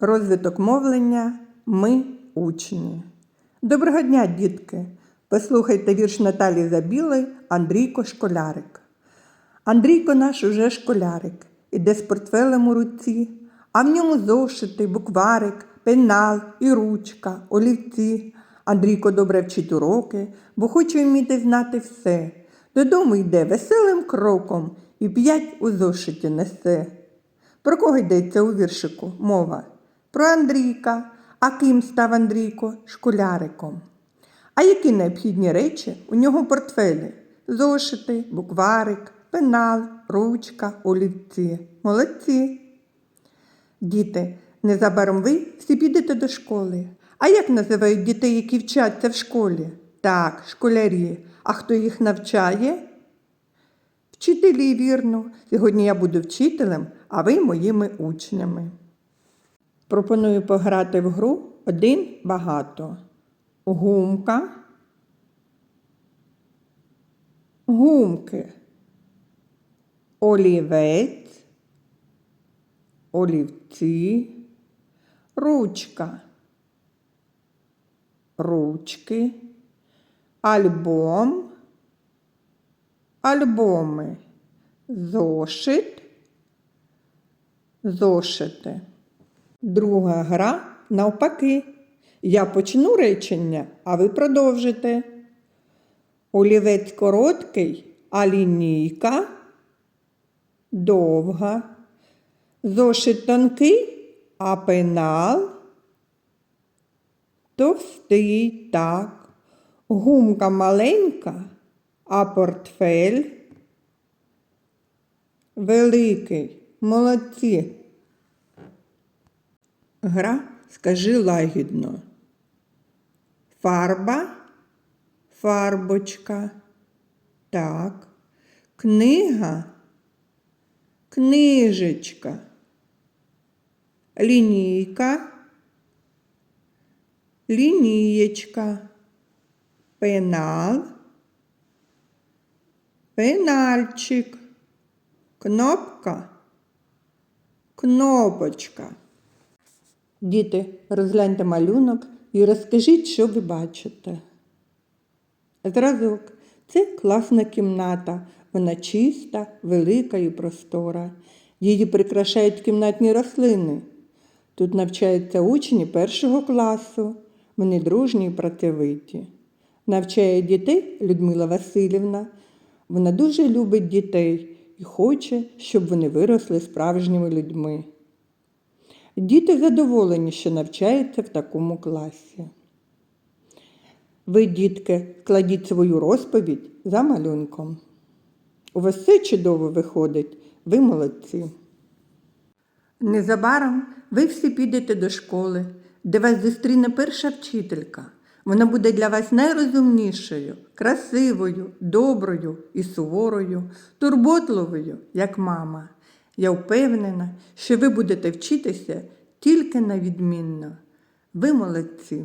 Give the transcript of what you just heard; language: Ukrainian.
Розвиток мовлення Ми учні. Доброго дня, дітки! Послухайте вірш Наталі Забілої Андрійко Школярик. Андрійко наш уже школярик, іде з портфелем у руці, а в ньому зошити, букварик, пенал і ручка, олівці. Андрійко добре вчить уроки, бо хоче вміти знати все. Додому йде веселим кроком і п'ять у зошиті несе. Про кого йдеться у віршику мова? Про Андрійка. А ким став Андрійко? Школяриком. А які необхідні речі у нього в портфелі? Зошити, букварик, пенал, ручка, олівці. Молодці. Діти, незабаром ви всі підете до школи. А як називають дітей, які вчаться в школі? Так, школярі. А хто їх навчає? Вчителі, вірно. Сьогодні я буду вчителем, а ви моїми учнями. Пропоную пограти в гру один багато. Гумка. Гумки. Олівець. Олівці. Ручка. Ручки. Альбом. Альбоми. Зошит. Зошити. Друга гра навпаки. Я почну речення, а ви продовжите. Олівець короткий, а лінійка довга. Зошит тонкий, а пенал товстий, так. Гумка маленька, а портфель великий. Молодці. Гра скажи лагідно. Фарба, фарбочка. Так. Книга, книжечка. Лінійка, лінієчка. Пенал, пенальчик. Кнопка, кнопочка. Діти, розгляньте малюнок і розкажіть, що ви бачите. Зразок. Це класна кімната. Вона чиста, велика і простора. Її прикрашають кімнатні рослини. Тут навчаються учні першого класу. Вони дружні і працьовиті. Навчає дітей Людмила Васильівна. Вона дуже любить дітей і хоче, щоб вони виросли справжніми людьми. Діти задоволені, що навчаються в такому класі. Ви, дітки, кладіть свою розповідь за малюнком. У вас все чудово виходить, ви молодці. Незабаром ви всі підете до школи, де вас зустріне перша вчителька. Вона буде для вас найрозумнішою, красивою, доброю і суворою, турботливою, як мама. Я впевнена, що ви будете вчитися тільки на відмінно. Ви молодці.